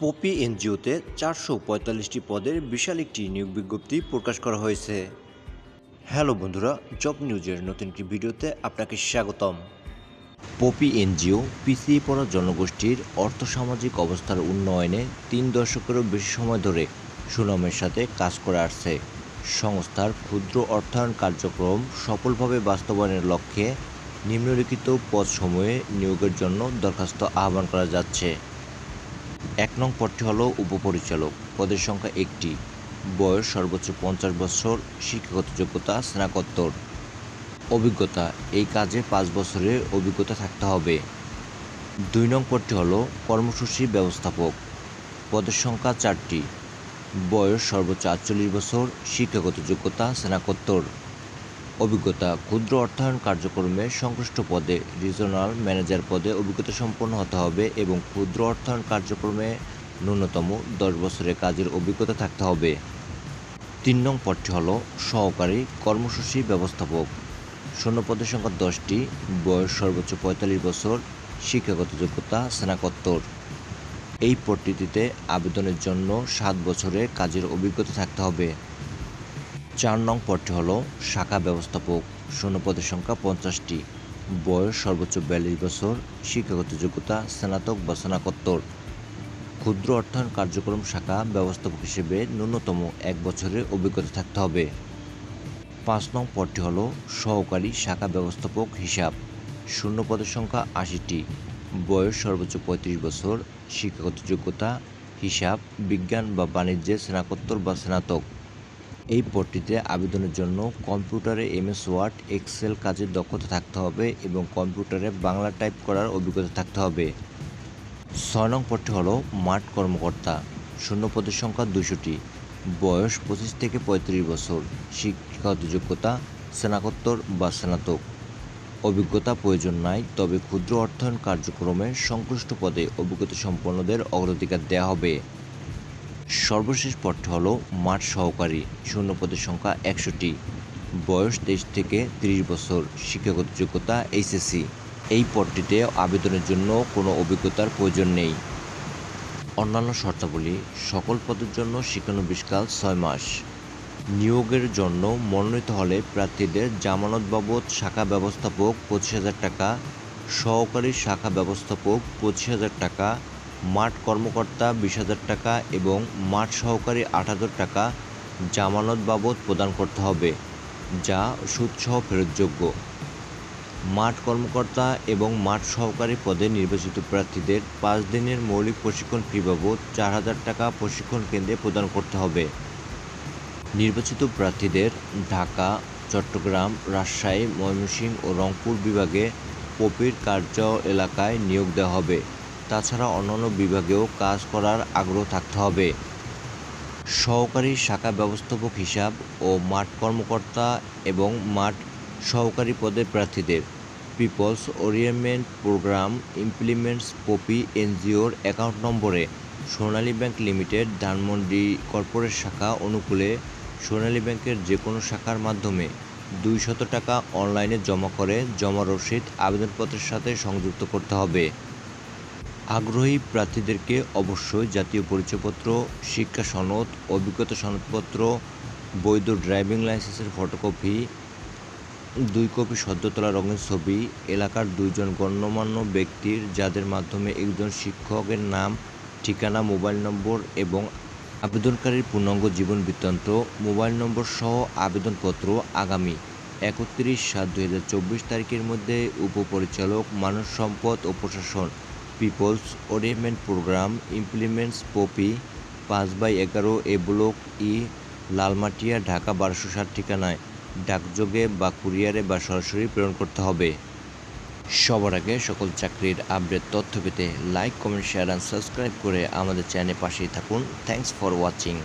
Poppy এনজিওতে চারশো পঁয়তাল্লিশটি পদের বিশাল একটি নিয়োগ বিজ্ঞপ্তি প্রকাশ করা হয়েছে। হ্যালো বন্ধুরা, জব নিউজের নতুন একটি ভিডিওতে আপনাকে স্বাগতম। পপি এনজিও পিছিয়ে পড়া জনগোষ্ঠীর অর্থসামাজিক অবস্থার উন্নয়নে তিন দশকেরও বেশি সময় ধরে সুনামের সাথে কাজ করে আসছে। সংস্থার ক্ষুদ্র অর্থায়ন কার্যক্রম সফলভাবে বাস্তবায়নের লক্ষ্যে নিম্নলিখিত পদসমূহে নিয়োগের জন্য দরখাস্ত আহ্বান করা যাচ্ছে। এক নং পদটি হলো উপপরিচালক। পদের সংখ্যা একটি। বয়স সর্বোচ্চ পঞ্চাশ বছর। শিক্ষাগত যোগ্যতা স্নাতকোত্তর। অভিজ্ঞতা, এই কাজে পাঁচ বছরের অভিজ্ঞতা থাকতে হবে। দুই নং পদটি হলো কর্মসূচি ব্যবস্থাপক। পদের সংখ্যা চারটি। বয়স সর্বোচ্চ আটচল্লিশ বছর। শিক্ষাগত যোগ্যতা স্নাতকোত্তর। অভিজ্ঞতা ক্ষুদ্র অর্থায়ন কার্যক্রমে সংশ্লিষ্ট পদে রিজনাল ম্যানেজার পদে অভিজ্ঞতা সম্পন্ন হতে হবে এবং ক্ষুদ্র অর্থায়ন কার্যক্রমে ন্যূনতম দশ বছরের কাজের অভিজ্ঞতা থাকতে হবে। তিন নং পদটি হল সহকারী কর্মসূচি ব্যবস্থাপক। শূন্য পদের সংখ্যা দশটি, বয়স সর্বোচ্চ পঁয়তাল্লিশ বছর, শিক্ষাগত যোগ্যতা স্নাতকোত্তর। এই পদটিতে আবেদনের জন্য সাত বছরের কাজের অভিজ্ঞতা থাকতে হবে। চার নং পদটি হলো শাখা ব্যবস্থাপক শূন্য পদের সংখ্যা পঞ্চাশটি। বয়স সর্বোচ্চ বিয়াল্লিশ বছর, শিক্ষাগত যোগ্যতা স্নাতক বা স্নাতকোত্তর। ক্ষুদ্র অর্থায়ন কার্যক্রম শাখা ব্যবস্থাপক হিসেবে ন্যূনতম এক বছরের অভিজ্ঞতা থাকতে হবে। পাঁচ নং পদটি হলো সহকারী শাখা ব্যবস্থাপক হিসাব শূন্য পদের সংখ্যা আশিটি। বয়স সর্বোচ্চ পঁয়ত্রিশ বছর, শিক্ষাগত যোগ্যতা, হিসাব, বিজ্ঞান বা বাণিজ্যে স্নাতকোত্তর বা স্নাতক। এই পদটিতে আবেদনের জন্য কম্পিউটারে এমএস ওয়ার্ড, এক্সেল কাজের দক্ষতা থাকতে হবে এবং কম্পিউটারে বাংলা টাইপ করার অভিজ্ঞতা থাকতে হবে। ছয় নং পদটি হলো মাঠ কর্মকর্তা শূন্য পদের সংখ্যা দুশোটি বয়স পঁচিশ থেকে পঁয়ত্রিশ বছর শিক্ষাগত যোগ্যতা, স্নাতকোত্তর বা স্নাতক। অভিজ্ঞতা প্রয়োজন নাই, তবে ক্ষুদ্র অর্থায়ন কার্যক্রমে সংশ্লিষ্ট পদে অভিজ্ঞতা সম্পন্নদের অগ্রাধিকার দেওয়া হবে। সর্বশেষ পদটি হল মাঠ সহকারী শূন্য পদের সংখ্যা একশোটি বয়স তেইশ থেকে তিরিশ বছর, শিক্ষাগত যোগ্যতা এইচএসসি। এই পদটিতে আবেদনের জন্য কোনো অভিজ্ঞতার প্রয়োজন নেই। অন্যান্য শর্তাবলী, সকল পদের জন্য শিক্ষানবিষ্কাল ছয় মাস। নিয়োগের জন্য মনোনীত হলে প্রার্থীদের জামানত বাবদ শাখা ব্যবস্থাপক পঁচিশ হাজার টাকা, সহকারী শাখা ব্যবস্থাপক পঁচিশ হাজার টাকা মাঠ কর্মকর্তা বিশ হাজার টাকা এবং মাঠ সহকারী আট হাজার টাকা জামানত বাবদ প্রদান করতে হবে, যা সুদসহ ফেরতযোগ্য। মাঠ কর্মকর্তা এবং মাঠ সহকারী পদে নির্বাচিত প্রার্থীদের পাঁচ দিনের মৌলিক প্রশিক্ষণ ফি বাবদ চার হাজার টাকা প্রশিক্ষণ কেন্দ্রে প্রদান করতে হবে। নির্বাচিত প্রার্থীদের ঢাকা, চট্টগ্রাম, রাজশাহী, ময়মনসিংহ ও রংপুর বিভাগে পপির কার্য এলাকায় নিয়োগ দেওয়া হবে। তাছাড়া অন্যান্য বিভাগেও কাজ করার আগ্রহ থাকতে হবে। সহকারী শাখা ব্যবস্থাপক হিসাব ও মাঠ কর্মকর্তা এবং মাঠ সহকারী পদের প্রার্থীদের people's oriented program implementation POPI এনজিওর অ্যাকাউন্ট নম্বরে Sonali bank limited, Dhanmondi corporate শাখা অনুকূলে সোনালী ব্যাংকের যে কোনো শাখার মাধ্যমে দুই শত টাকা অনলাইনে জমা করে জমা রসিদ, আবেদনপত্রের সাথে সংযুক্ত করতে হবে। আগ্রহী প্রার্থীদেরকে অবশ্যই জাতীয় পরিচয়পত্র, শিক্ষা সনদ, অভিজ্ঞতা সনদপত্র, বৈধ ড্রাইভিং লাইসেন্সের ফটোকপি, দুই কপি সদ্য তোলা রঙিন ছবি, এলাকার দুইজন গণ্যমান্য ব্যক্তির যাদের মাধ্যমে একজন শিক্ষকের নাম, ঠিকানা, মোবাইল নম্বর এবং আবেদনকারীর পূর্ণাঙ্গ জীবন বৃত্তান্ত, মোবাইল নম্বর সহ আবেদনপত্র আগামী একত্রিশ সাত দুই তারিখের মধ্যে উপপরিচালক, মানব সম্পদ ও প্রশাসন people's oriented program implements POPI পাঁচ বাই এগারো A block E, Lalmatia, Dhaka বারোশো ষাট ঠিকানায়। ডাকযোগে বা কুরিয়ারে বা সরাসরি প্রেরণ করতে হবে। সবার আগে সকল চাকরির আপডেট তথ্য পেতে like comment share and subscribe করে আমাদের চ্যানেল পাশেই থাকুন। Thanks for watching